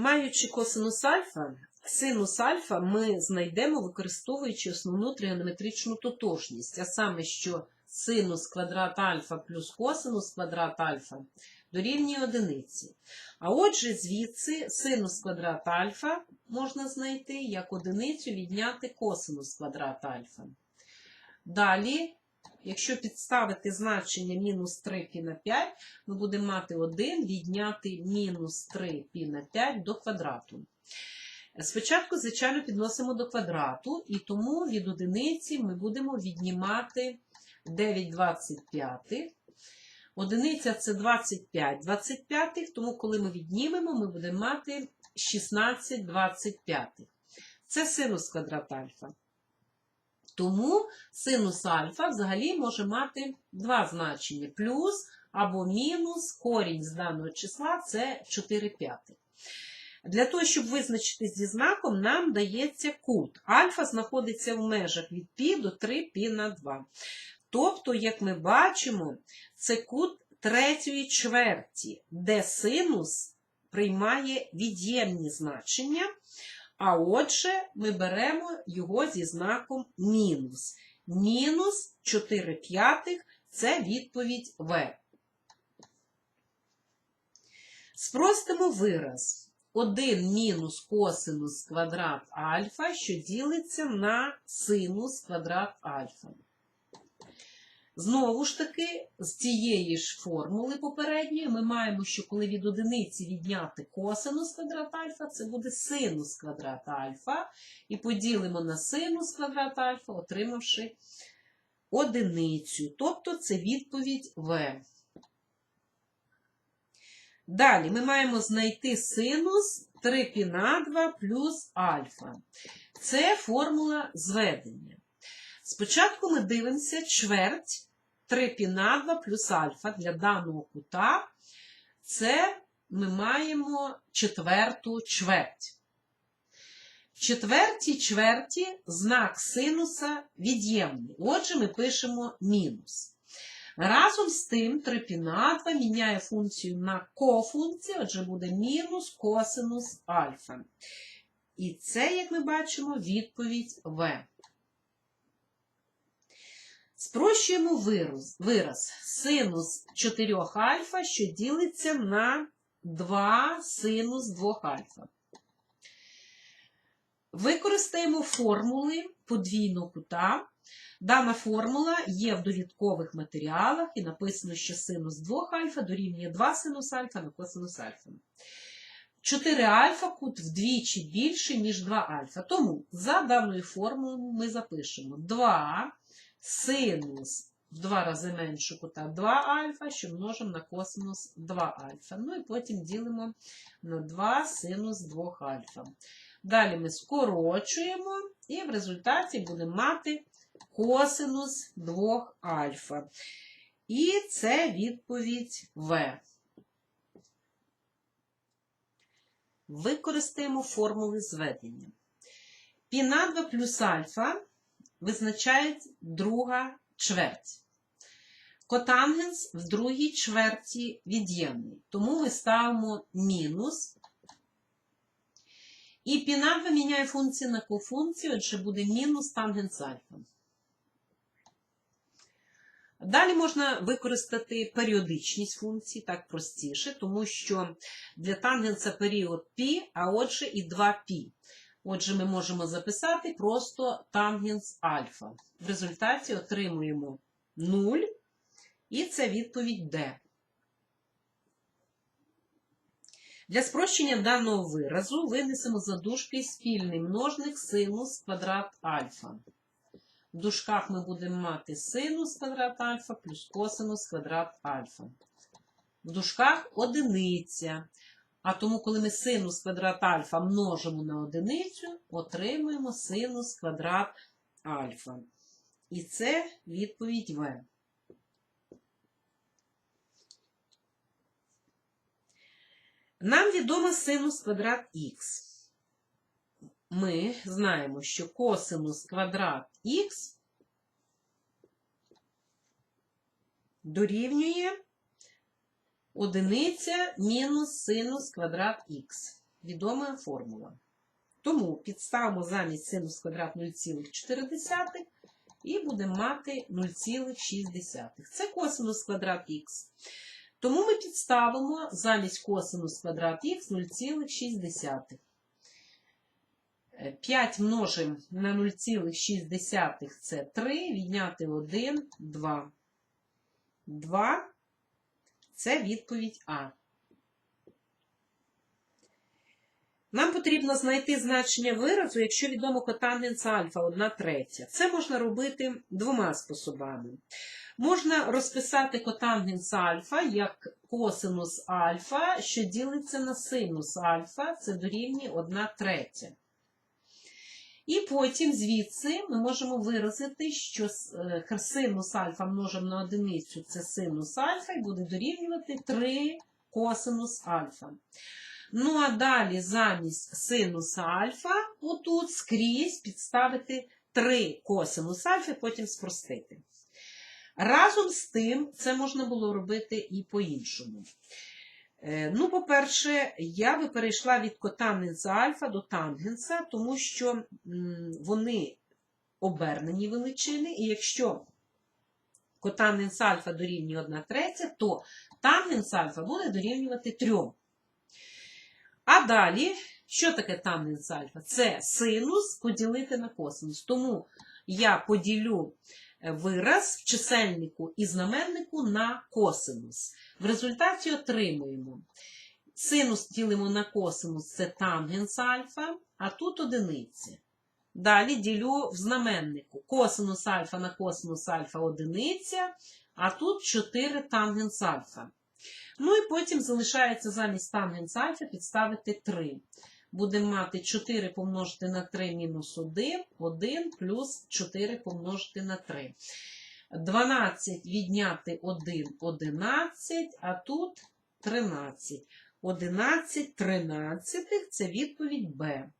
Маючи косинус альфа, синус альфа ми знайдемо, використовуючи основну тригонометричну тотожність, а саме, що синус квадрат альфа плюс косинус квадрат альфа дорівнює одиниці. А отже, звідси синус квадрат альфа можна знайти як одиницю відняти косинус квадрат альфа. Далі, якщо підставити значення мінус 3 пі на 5, ми будемо мати 1 відняти мінус 3 пі на 5 до квадрату. Спочатку, звичайно, підносимо до квадрату, і тому від одиниці ми будемо віднімати 9 25. Одиниця це 25 25, тому коли ми віднімемо, ми будемо мати 16 25. Це синус квадрат альфа. Тому синус альфа взагалі може мати два значення: плюс або мінус корінь з даного числа це 4 п'ятих. Для того, щоб визначитись зі знаком, нам дається кут. Альфа знаходиться в межах від пі до 3 пі на 2. Тобто, як ми бачимо, це кут третьої чверті, де синус приймає від'ємні значення. А отже, ми беремо його зі знаком мінус. Мінус 4 п'ятих це відповідь В. Спростимо вираз. 1 мінус косинус квадрат альфа, що ділиться на синус квадрат альфа. Знову ж таки, з цієї ж формули попередньої ми маємо, що коли від одиниці відняти косинус квадрат альфа, це буде синус квадрат альфа. І поділимо на синус квадрат альфа, отримавши одиницю. Тобто це відповідь В. Далі ми маємо знайти синус 3 пі на 2 плюс альфа. Це формула зведення. Спочатку ми дивимося чверть 3 пі на 2 плюс альфа для даного кута. Це ми маємо четверту чверть. В четвертій чверті знак синуса від'ємний. Отже, ми пишемо мінус. Разом з тим 3 пі на 2 міняє функцію на кофункцію, отже, буде мінус косинус альфа. І це, як ми бачимо, відповідь В. Спрощуємо вираз, вираз синус 4 альфа, що ділиться на 2 синус 2 альфа. Використаємо формули подвійного кута. Дана формула є в довідкових матеріалах і написано, що синус 2 альфа дорівнює 2 синус альфа на косинус альфа. 4 альфа кут вдвічі більше, ніж 2 альфа. Тому за даною формулою ми запишемо 2 синус в 2 рази менше кута 2 альфа, що множимо на косинус 2 альфа. Ну і потім ділимо на 2 синус 2 альфа. Далі ми скорочуємо, і в результаті будемо мати косинус 2 альфа. І це відповідь В. Використаємо формули зведення. Пі на 2 плюс альфа визначає друга чверть. Котангенс в другій чверті від'ємний. Тому ми ставимо мінус. І пі на 2 функцію на кофункцію, отже буде мінус тангенс альфа. Далі можна використати періодичність функції, так простіше, тому що для тангенса період π, а отже і 2π. Отже, ми можемо записати просто тангенс альфа. В результаті отримуємо 0, і це відповідь D. Для спрощення даного виразу винесемо за дужки спільний множник синус квадрат альфа. В дужках ми будемо мати синус квадрат альфа плюс косинус квадрат альфа. В дужках одиниця. А тому, коли ми синус квадрат альфа множимо на одиницю, отримуємо синус квадрат альфа. І це відповідь В. Нам відомо синус квадрат х. Ми знаємо, що косинус квадрат х дорівнює одиниця мінус синус квадрат х. відома формула. Тому підставимо замість синус квадрат 0,4 і будемо мати 0,6. Це косинус квадрат х. Тому ми підставимо замість косинус квадрат х 0,6. 5 множимо на 0,6 це 3, відняти 1, 2. 2 це відповідь А. Нам потрібно знайти значення виразу, якщо відомо котангенс альфа 1 третя. Це можна робити двома способами. Можна розписати котангенс альфа як косинус альфа, що ділиться на синус альфа, це дорівнює 1 третя. І потім звідси ми можемо виразити, що е, синус альфа множимо на одиницю це синус альфа, і буде дорівнювати 3 косинус альфа. Ну, а далі замість синуса альфа, отут скрізь підставити 3 косинус альфа, потім спростити. Разом з тим, це можна було робити і по-іншому. Е, Ну, по-перше, я би перейшла від котангенса альфа до тангенса, тому що вони обернені величини, і якщо котангенс альфа дорівнює 1 третя, то тангенс альфа буде дорівнювати 3. А далі, що таке тангенс альфа? Це синус поділити на косинус. Тому я поділю вираз в чисельнику і знаменнику на косинус. В результаті отримуємо синус ділимо на косинус це тангенс альфа, а тут одиниці. Далі ділю в знаменнику косинус альфа на косинус альфа одиниця, а тут 4 тангенс альфа. Ну і потім залишається замість тангенс альфа підставити 3. Будемо мати 4 помножити на 3 мінус 1, 1 плюс 4 помножити на 3. 12 відняти 1 11, а тут 13. 11 13 це відповідь Б.